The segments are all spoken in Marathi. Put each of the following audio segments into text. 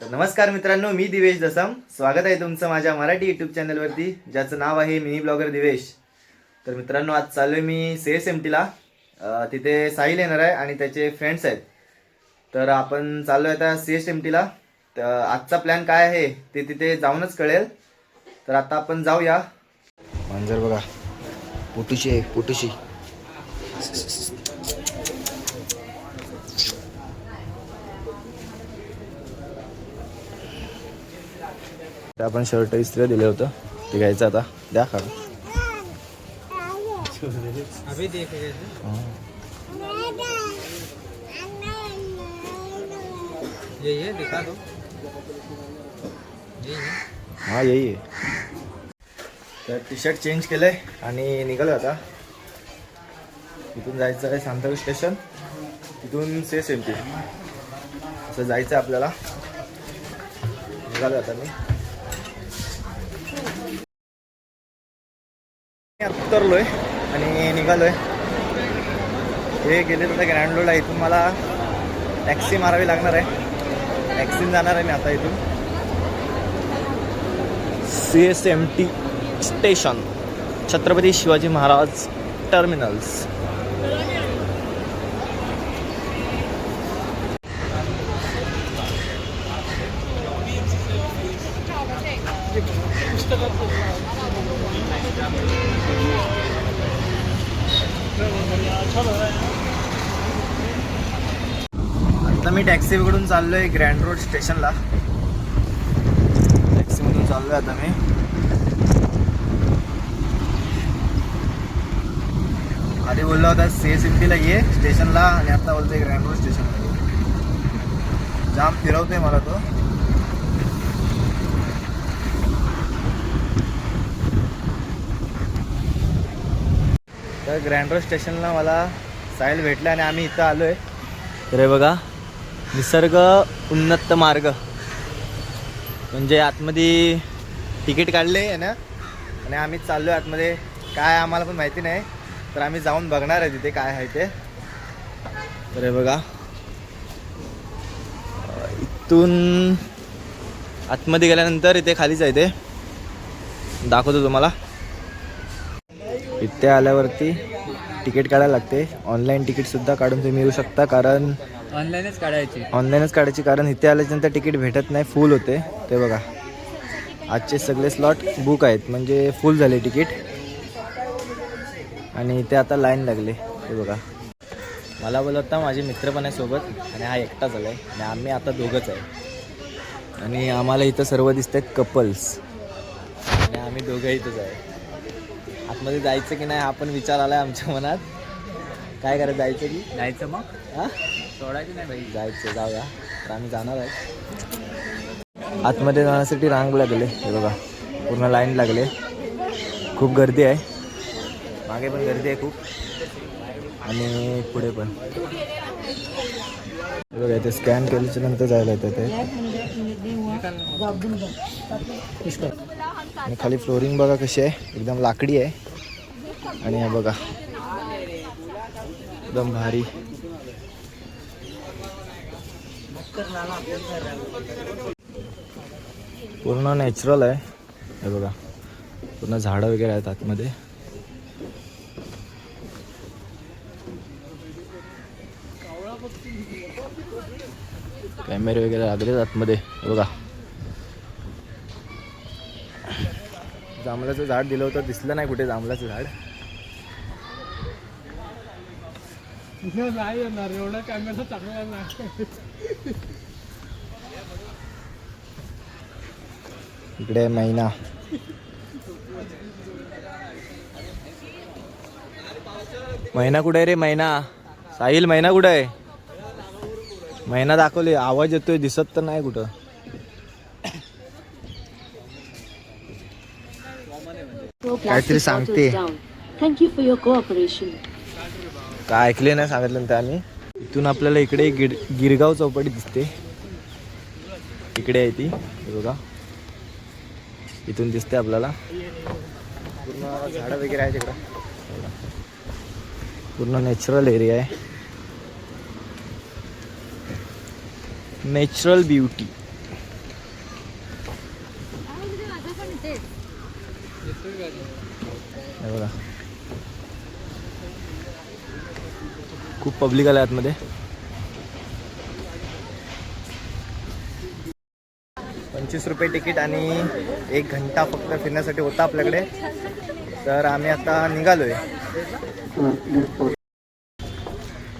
तर नमस्कार मित्रांनो मी दिवेश दसम. स्वागत आहे तुमचं माझ्या मराठी यूट्यूब चॅनलवरती ज्याचं नाव आहे मिनी ब्लॉगर दिवेश. तर मित्रांनो आज चालू आहे मी सी एस एम टीला तिथे साहिल येणार आहे आणि त्याचे फ्रेंड्स आहेत. तर आपण चाललो आहे आता सी एस एम टीला तर आजचा प्लॅन काय आहे ते तिथे जाऊनच कळेल. तर आता आपण जाऊया. मांजर बघा. पोटूशी आहे पोटूशी. ते आपण शर्ट इस्त्री दिलं होतं. ते घ्यायचं आता. द्या खा ये हा येई तर टी शर्ट चेंज केलंय आणि निघालो आता. तिथून जायचं आहे सांताक्रूज स्टेशन तिथून सेस एम टी असं जायचं आहे आपल्याला. निघालो आता मी. मी उतरलोय आणि निघालोय. हे गेले तर ग्रँडलोडला इथून मला टॅक्सी मारावी लागणार आहे. टॅक्सी जाणार आहे मी आता इथून. C S M T station Chhatrapati Shivaji Maharaj terminals आता चाललो टॅक्सीकडून चाललोय ग्रँड रोड स्टेशनला. टॅक्सीमधून चाललोय आता मी. आधी बोललो होता सी एस ला ये स्टेशनला. आणि आता बोलतोय ग्रँड रोड स्टेशनला ये. जाम फिरवतोय मला तो. तर ग्रँड रोड स्टेशनला मला साहिल भेटला आणि आम्ही इथं आलोय. तर बघा निसर्ग उन्नत मार्ग. म्हणजे आतमध्ये तिकीट काढले आहे ना आणि आम्ही चाललो आहे आतमध्ये. काय आहे आम्हाला पण माहिती नाही तर आम्ही जाऊन बघणार आहे तिथे काय आहे ते. तर हे बघा. इथून आतमध्ये गेल्यानंतर इथे खालीच आहे ते. दाखवतो तुम्हाला. इथे आल्यावरती तिकीट काढायला लागते. ऑनलाईन तिकीटसुद्धा काढून तुम्ही येऊ शकता कारण ऑनलाईनच काढायची. ऑनलाईनच काढायची कारण इथे आल्याच्यानंतर तिकीट भेटत नाही फुल होते. ते बघा. आजचे सगळे स्लॉट बुक आहेत. म्हणजे फुल झाले तिकीट. आणि इथे आता लाईन लागले. हे बघा. मला बोलवता माझे मित्र पण आहे सोबत. आणि हा एकटा झाला आहे आणि आम्ही आता दोघंच आहे. आणि आम्हाला इथं सर्व दिसत आहेत कपल्स आणि आम्ही दोघं इथंच आहे. आतमध्ये जायचं की नाही हा पण विचार आला आहे आमच्या मनात. काय करायचं जायचं की? जायचं मग? हां? सोडायचं नाही भाई. जायचं जाऊया. तर आम्ही जाणार आहे. आतमध्ये जाण्यासाठी रांग लागले हे बघा. पूर्ण लाईन लागले. खूप गर्दी आहे. मागे पण गर्दी आहे खूप. आणि पुढे पण. हे बघा इथे स्कॅन केल्याच्यानंतर जायला येतं ते. आणि खाली फ्लोरिंग बघा कशी आहे. एकदम लाकडी आहे. आणि हे बघा. एकदम भारी. पूर्ण नॅचरल आहे. हे बघा. पूर्ण झाडं वगैरे आहेत आतमध्ये. कॅमेरे वगैरे लागले आहेत आतमध्ये. हे बघा. जांभळाचं झाड दिलं होतं. दिसलं नाही कुठे जांभळाचं झाड. नाही येणार. एवढा कॅमेरा चांगला नाही. इकडे मैना. मैना कुठे रे मैना? साहिल मैना कुठे आहे? मैना दाखवले आवाज येतोय दिसत तर नाही कुठं. काहीतरी सांगते. You for your cooperation. काय ऐकले नाही सांगितलं ना ते आम्ही इथून आपल्याला इकडे गिर गिरगाव चौपाटी दिसते. इकडे आहे ती बघा. इथून दिसते आपल्याला. पूर्ण झाड वगैरे आहे तिकडं पूर्ण नॅचरल एरिया आहे. नॅचरल ब्युटी खूप पब्लिक आल्या आतमध्ये. पंचवीस रुपये तिकीट आणि एक घंटा फक्त फिरण्यासाठी होता आपल्याकडे. तर आम्ही आता निघालोय.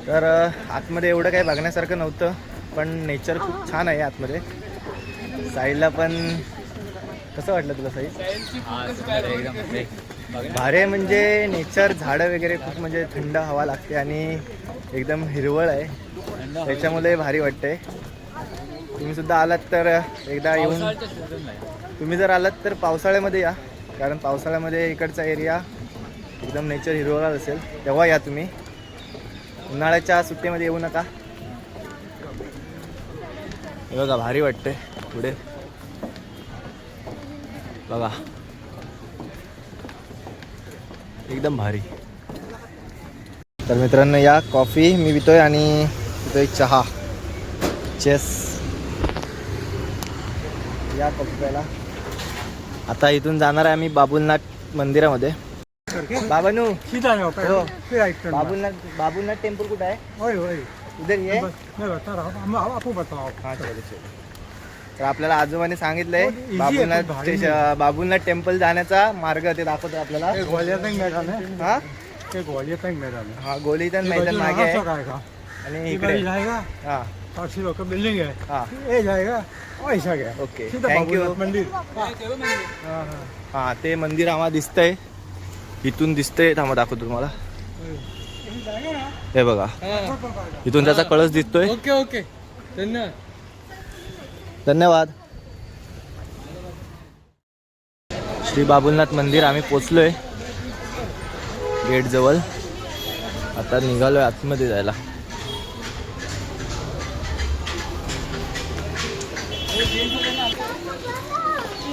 तर आतमध्ये एवढं काही बघण्यासारखं नव्हतं पण नेचर खूप छान आहे आतमध्ये. साईडला पण कसं वाटलं तुला साईड भारे भारी म्हणजे नेचर झाडं वगैरे खूप म्हणजे थंड हवा लागते आणि एकदम हिरवळ आहे. त्याच्यामुळे भारी वाटते तुम्ही सुद्धा आलात तर एकदा येऊन तुम्ही जर आलात तर पावसाळ्यामध्ये या कारण पावसाळ्यामध्ये इकडचा एरिया एकदम नेचर हिरवळ असेल. तेव्हा या तुम्ही. उन्हाळ्याच्या सुट्टीमध्ये येऊ नका. हे बघा भारी वाटते पुढे. बघा. एकदम भारी. तर मित्रांनो या कॉफी मी पितोय आणि पितोय चहा. चेस या कॉफी प्यायला आता इथून जाणार आहे आम्ही बाबुलनाथ मंदिरामध्ये. बाबानू हो. बाबुलनाथ बाबुलनाथ टेम्पल कुठं आहे? उधर ये. हूँ हा तर आपल्याला आजोबाने सांगितलंय आहे, बाबुलनाथ बाबुलनाथ टेम्पल जाण्याचा मार्ग ते दाखवतो आपल्याला. है? हा ग्वालियर तक मैदान है हा गोलीतन मैदान मागे आहे. आणि इकडे. जाएगा हा. ताक्षी लोग का बिल्डिंग है. हा जाएगा वैसा गया ओके सीधा थँक्यू मंदिर. हाँ. हाँ. हा ते मंदिर आम्हाला दिसतंय. इथून दिसतंय थांबा दाखवतो तुम्हाला. हे बघा. इथून त्याचा कळस दिसतोय. Okay okay. धन्यवाद. धन्यवाद. श्री बाबुलनाथ मंदिर आम्ही पोचलोय. गेट जवळ. आता निघालोय आतमध्ये जायला.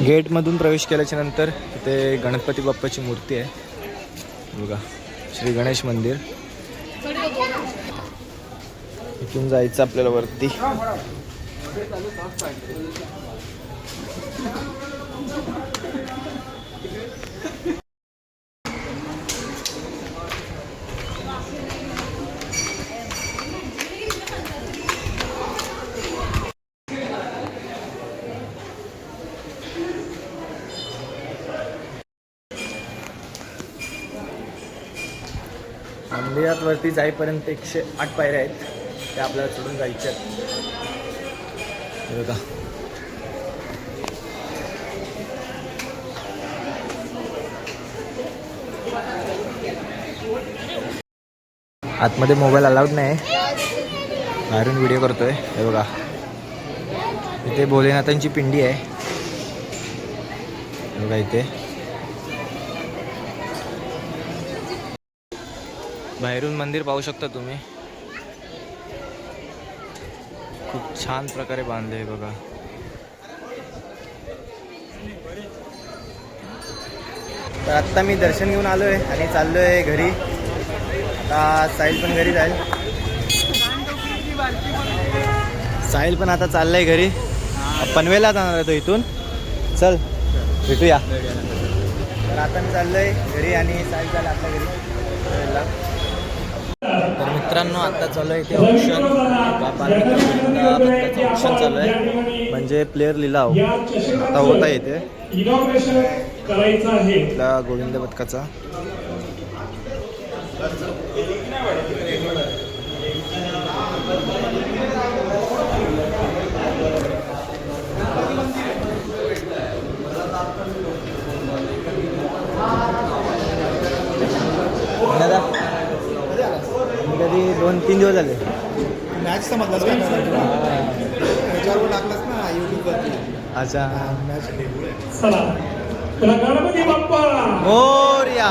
गेटमधून प्रवेश केल्याच्यानंतर तिथे गणपती बाप्पाची मूर्ती आहे. बघा श्री गणेश मंदिर. इथून जायचं आपल्याला वरती. मंदिरात वरती जाईपर्यंत एकशे आठ पायऱ्या आहेत. त्या आपल्याला सोडून जायच्या आहेत. बघा. आतमध्ये मोबाईल अलाउड नाही. बाहेरून व्हिडिओ करतोय. हे बघा. इथे भोलेनाथांची पिंडी आहे. बघा इथे. बाहेरून मंदिर पाहू शकता तुम्ही. खूप छान प्रकारे बांधले आहे बघा. तर आत्ता मी दर्शन घेऊन आलो आहे आणि चाललो आहे घरी. आता साहिल पण घरी जाईल. साहिल पण आता चाललंय घरी. पनवेला जाणार आहे तो इथून. चल भेटूया. तर आता मी चाललोय घरी आणि साहिल चालला आपल्या घरी. पनवेलला. तर मित्रांनो आता चालू आहे इथे ऑप्शन ऑप्शन चालू आहे. म्हणजे प्लेअर लिलाव आता होत आपला गोविंद पथकाचा दादा मी कधी दोन तीन दिवस झाले. मॅच समजलास का? त्याच्यावर टाकलास ना युट्यूबवरती अच्छा. मॅच चला. गणपती बाप्पा. मोर्या.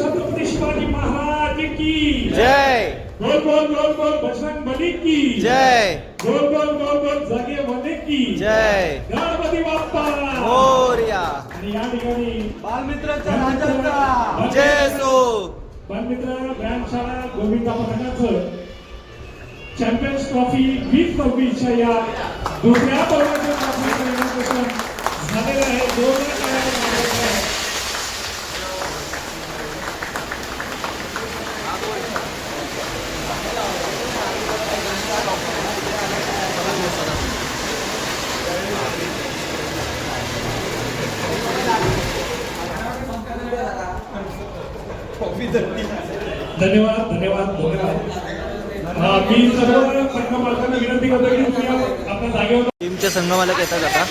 छत्रपती शिवाजी महाराज की. जय. गोल गोल गोल गोल बजरंग बली की. जय. गोल गोल गोल गोल जागे मध्ये की. जय. गणपती बाप्पा. मोर्या. आणि या ठिकाणी बालमित्राचा राजाचा. जय सो बालमित्र व्यायामशाळा गोविंदा पथकाचं चॅम्पियन्स ट्रॉफी वीस सव्वीसच्या या दुसऱ्या पर्वाच्या झालेलं आहे. जोरदार धन्यवाद धन्यवाद धन्यवाद. मी सर्व संघ विनंती करतो की तुम्ही आपल्या जागेवर टीमचे संघमालक येतात आता.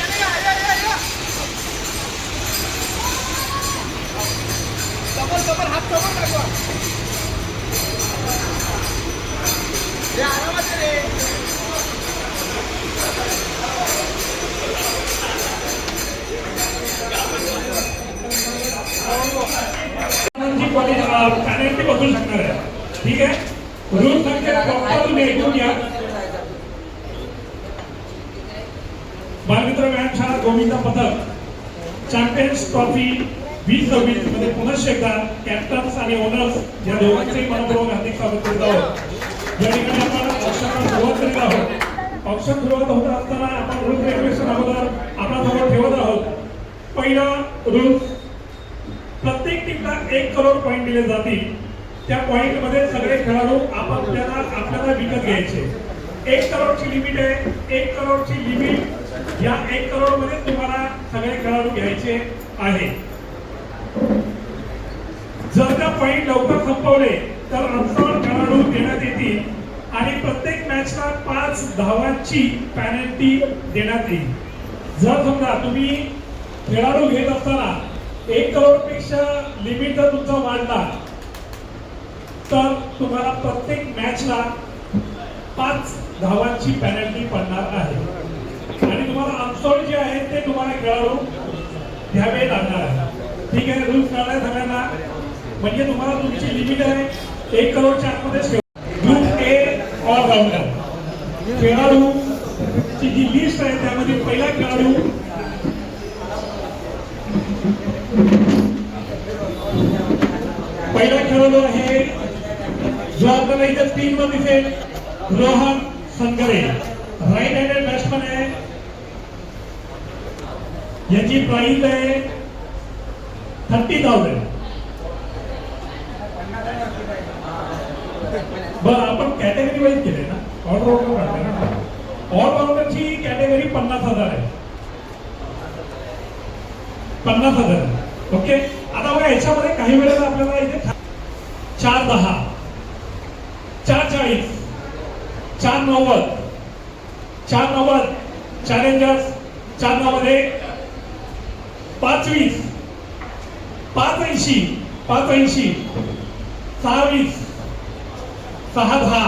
जी पॅनल्टी बसू शकणार आहे. ठीक आहे? रूल संख्या प्रॉपर तुम्ही ऐकून घ्या. बालमित्र व्यायामशाळा गोविंदा पथक चॅम्पियन्स ट्रॉफी वीस सव्वीसमध्ये पुनश्च एकदा कॅप्टन्स आणि ओनर्स या दोघांचेही मनपूर्वक हार्दिक स्वागत करीत आहोत. या ठिकाणी आपण पक्षाला सुरुवात करीत आहोत. औषध सुरुवात होत असताना आपण रूल रेग्युलेशन अगोदर आपल्यासमोर ठेवत आहोत. पहिलं रूल प्रत्येक टीमला एक करोड पॉईंट दिले जातील. त्या पॉईंटमध्ये सगळे खेळाडू आपल्याला आपल्याला विकत घ्यायचे. एक करोडची लिमिट आहे एक करोडची लिमिट या एक करोडमध्ये तुम्हाला सगळे खेळाडू घ्यायचे आहे. जर त्या पॉईंट लवकर संपवले तर अंतर खेळाडू देण्यात येतील आणि प्रत्येक मॅचला पाच धावांची पॅनल्टी देण्यात येईल. जर समजा तुम्ही खेळाडू घेत असताना एक करोडपेक्षा लिमिट जर तुमचा वाढला तर तुम्हाला प्रत्येक मॅचला पाच धावांची पॅनल्टी पडणार आहे. आणि तुम्हाला अनसोल्ड जे आहे ते तुम्हाला खेळाडू घ्यावे लागणार आहे. ठीक आहे रूल्स कळलाय सगळ्यांना. म्हणजे तुम्हाला तुमची लिमिट आहे एक करोडच्या आतमध्येच ग्रुप ए ऑलराऊंडर खेळाडू ची जी लिस्ट आहे त्यामध्ये पहिला खेळाडू पहिला खेळाडू आहे जो आपल्याला इथे तीन वर दिसेल Rohan Sangare. Right handed batsman आहे. याची प्राईज आहे थर्टी थाउजंड बरं आपण कॅटेगरी वाईज केले ना? ऑलराऊंडर काढले ना? ऑलराऊंडरची कॅटेगरी पन्नास हजार आहे. पन्नास हजार. ओके आता बघा याच्यामध्ये काही वेळेला आपल्याला इथे चार दहा चार चाळीस चार नव्वद चार नव्वद चॅलेंजर्स चार नव्वद एक पाचवीस पाच ऐंशी पाच ऐंशी सहा वीस सहा दहा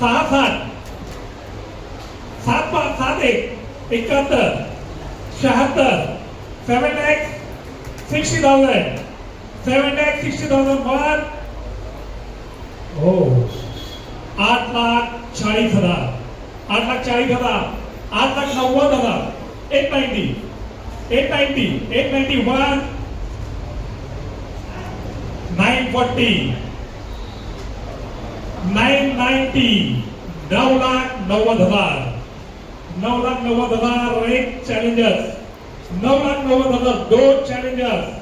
सहा सात सात पाच सात एक एकाहत्तर शहात्तर seven X sixty thousand. Seven X sixty thousand one हो आठ लाख चाळीस हजार. आठ लाख चाळीस हजार. आठ लाख नव्वद हजार. Eight ninety eight ninety eight ninety one nine forty nine ninety नऊ लाख नव्वद हजार. नऊ लाख नव्वद हजार एक चॅलेंजर्स नऊ लाख नव्वद हजार दोन चॅलेंजर्स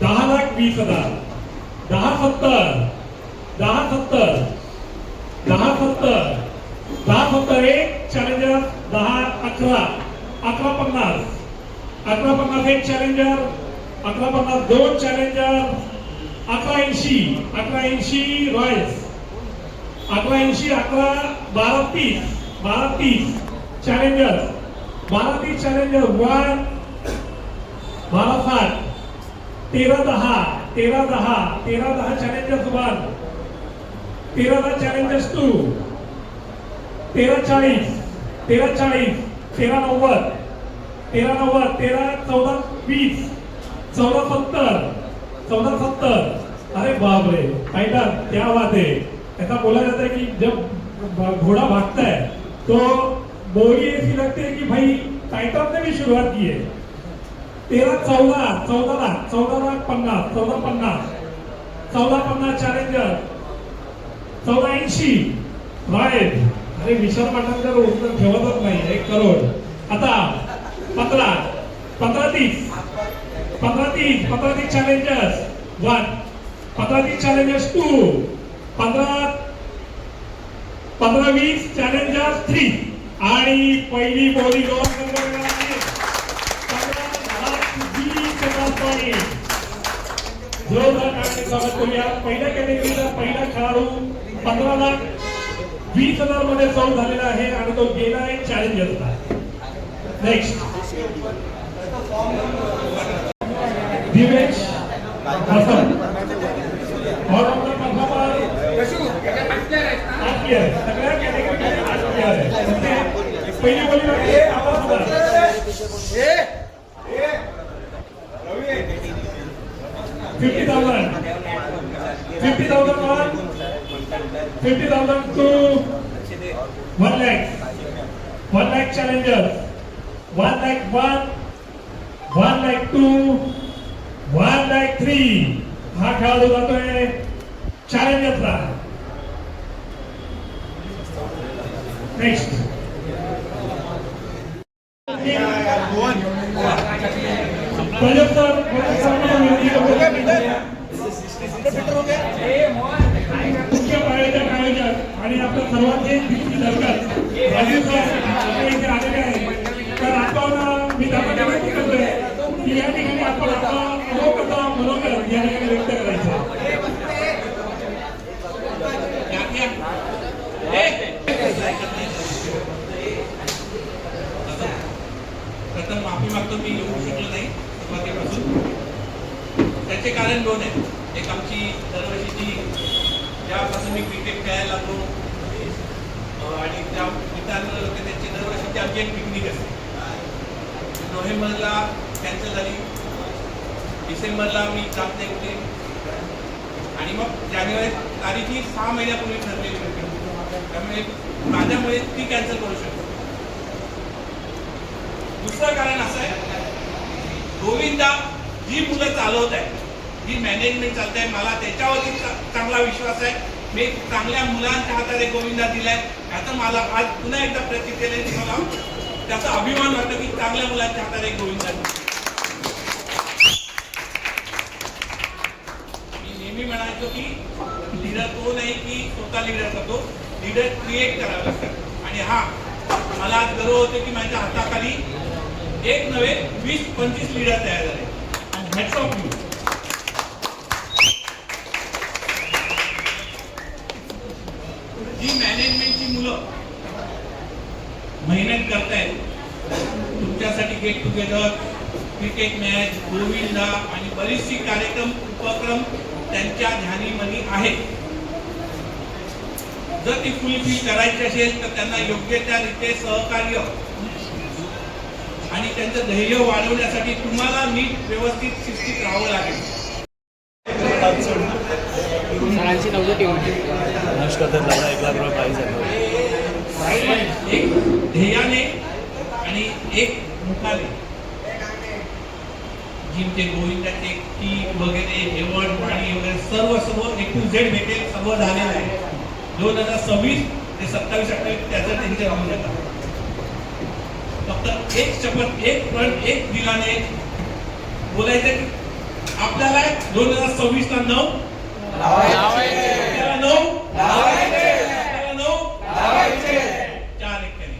दहा लाख वीस हजार. दहा सत्तर. दहा सत्तर. दहा सत्तर. दहा सत्तर एक चॅलेंजर दहा अकरा. अकरा पन्नास. अकरा पन्नास एक चॅलेंजर अकरा पन्नास दोन चॅलेंजर अकरा ऐंशी. अकरा ऐंशी रॉयल्स. अकरा ऐंशी अकरा बारा तीस. बारा तीस. चॅलेंजर बारा चॅलेंजर वन बारा साठ तेरा दहा तेरा दहा तेरा दहा चॅलेंजर्स वन तेरा दहा चॅलेंजर्स टू तेरा चाळीस तेरा चाळीस तेरा नव्वद तेरा नव्वद तेरा चौदा वीस चौदा सत्तर चौदा सत्तर. अरे बापरे फायटर क्या बात आहे. ऐसा बोला जाता है जब घोड़ा भागताय तो बोली ऐसी लगती है कि भाई टाइटन ने भी शुरुआत की है तेरा चौदा चौदा लाख चौदा लाख पन्नास चौदा पन्नास चौदा पन्नास चॅलेंजर चौदा ऐंशी राईट अरे विशाल पाटणकर उत्तर ठेवतच नाही एक करोड. आता पंधरा पंधरा तीस पंधरा तीस पंधरा तीस चॅलेंजर्स वन पंधरा तीस चॅलेंजर्स टू पंधरा पंधरा वीस चॅलेंजर्स थ्री आणि पहिली बोली दोन नंबर वीस हजार point. जोरदार टाळ्यांनी स्वागत करूया पहिल्या कॅटेगरीचा पहिला खेळाडू पंधरा लाख वीस हजारमध्ये सौर झालेला आहे आणि तो गेला आहे चॅलेंजर्सला नेक्स्ट दिवेश हसन और आपला परफॉर्मर आठ आहे सगळ्या कॅटेगरीमध्ये आठ player आहे फक्त पहिली बोली fifty thousand fifty thousand one fifty thousand two one lakh one lakh challenger one lakh one one lakh two one lakh three हा खेळाडू जातोय चॅलेंजरचा नेक्स्ट मुख्य पाळीच्या काळजात आणि आपल्या सर्वांचे दिसती दरकार राजीव सर आपल्या इथे आलेले आहे तर आपण मी त्यांना विनंती करतोय की या ठिकाणी आपण आपला अनोखता मनोगत या ठिकाणी व्यक्त करायचं माफी मी येऊ शकलो नाही सुरुवातीपासून. त्याचे कारण दोन आहेत. एक आमची दरवर्षीची ज्यापासून मी क्रिकेट खेळायला लागलो आणि त्या मित्रांना होते त्यांची दरवर्षीची आमची एक पिकनिक असते. नोव्हेंबरला कॅन्सल झाली. डिसेंबरला मी जात नाही कुठे. आणि मग जानेवारी तारीख ही सहा महिन्यापूर्वी ठरलेली होती. त्यामुळे माझ्यामुळे ती कॅन्सल करू शकतो. दुसरं कारण असं आहे गोविंदा जी मुलं चालवत आहे जी मॅनेजमेंट चालत आहे मला त्याच्यावरती चांगला विश्वास आहे. मी चांगल्या मुलांच्या हाताने गोविंदा दिलाय. आता मला आज पुन्हा एकदा प्रतीक केले मला त्याचा अभिमान वाटतो की चांगल्या मुलांच्या हाताने गोविंदा मी नेहमी म्हणायचो की लिडर तो नाही की स्वतः लिडर करतो. लिडर क्रिएट करावं लागतं आणि हा मला आज गर्व होतो की माझ्या हाताखाली एक नव्हे वीस पंचवीस लिडर तयार झाले. हॅट्स ऑफ यू जी मॅनेजमेंटची मुलं मेहनत करतायत तुमच्यासाठी get together cricket match Govinda आणि बरीचशी कार्यक्रम उपक्रम त्यांच्या ध्यानीमध्ये आहेत. जर ती फुलफिल करायची असेल तर त्यांना योग्य त्या रीते सहकार्य आणि त्यांचं धैर्य वाढवण्यासाठी तुम्हाला नीट व्यवस्थित शिस्तीत राहावं लागेल. सरांची एक ध्येयाने आणि एक मुखाने जिमचे गोविंदाचे किक वगैरे हेवड पाणी वगैरे सर्व सर्व ए टू झेड भेटेल सर्व झालेलं आहे. दोन हजार सव्वीस ते सत्तावीस अठ्ठावीस त्याचं त्यांच्या राहून जातात फक्त एक शपथ एक पण एक दिलाने बोलायचं की आपल्याला दोन हजार सव्वीस ला नऊ. नऊ नऊ. चार एक्क्याने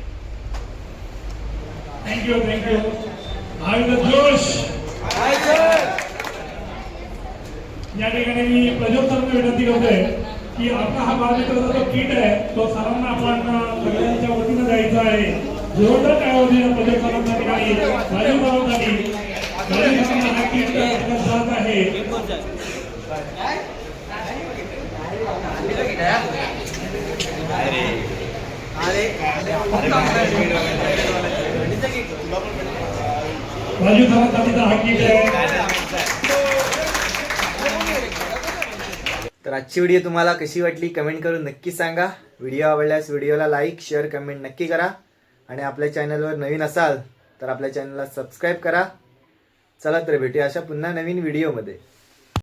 थँक्यू थँक्यू आणि जोश या ठिकाणी मी प्रज्वल विनंती करतोय की आपला हा बालमित्राचा जो किट आहे तो सर्वांना आपण सगळ्यांच्या वतीनं द्यायचा आहे. जोरदार काय होती या ठिकाणी राजीव सरांसाठी राजीव सरांना जात आहे. राजीव सरांसाठीचा हा तर आजची व्हिडिओ तुम्हाला कशी वाटली कमेंट करून नक्की सांगा. व्हिडिओ आवडल्यास व्हिडिओला लाईक शेअर कमेंट नक्की करा. आणि आपल्या चॅनलवर नवीन असाल तर आपल्या चॅनलला सबस्क्राईब करा. चला तर भेटूया अशा पुन्हा नवीन व्हिडिओमध्ये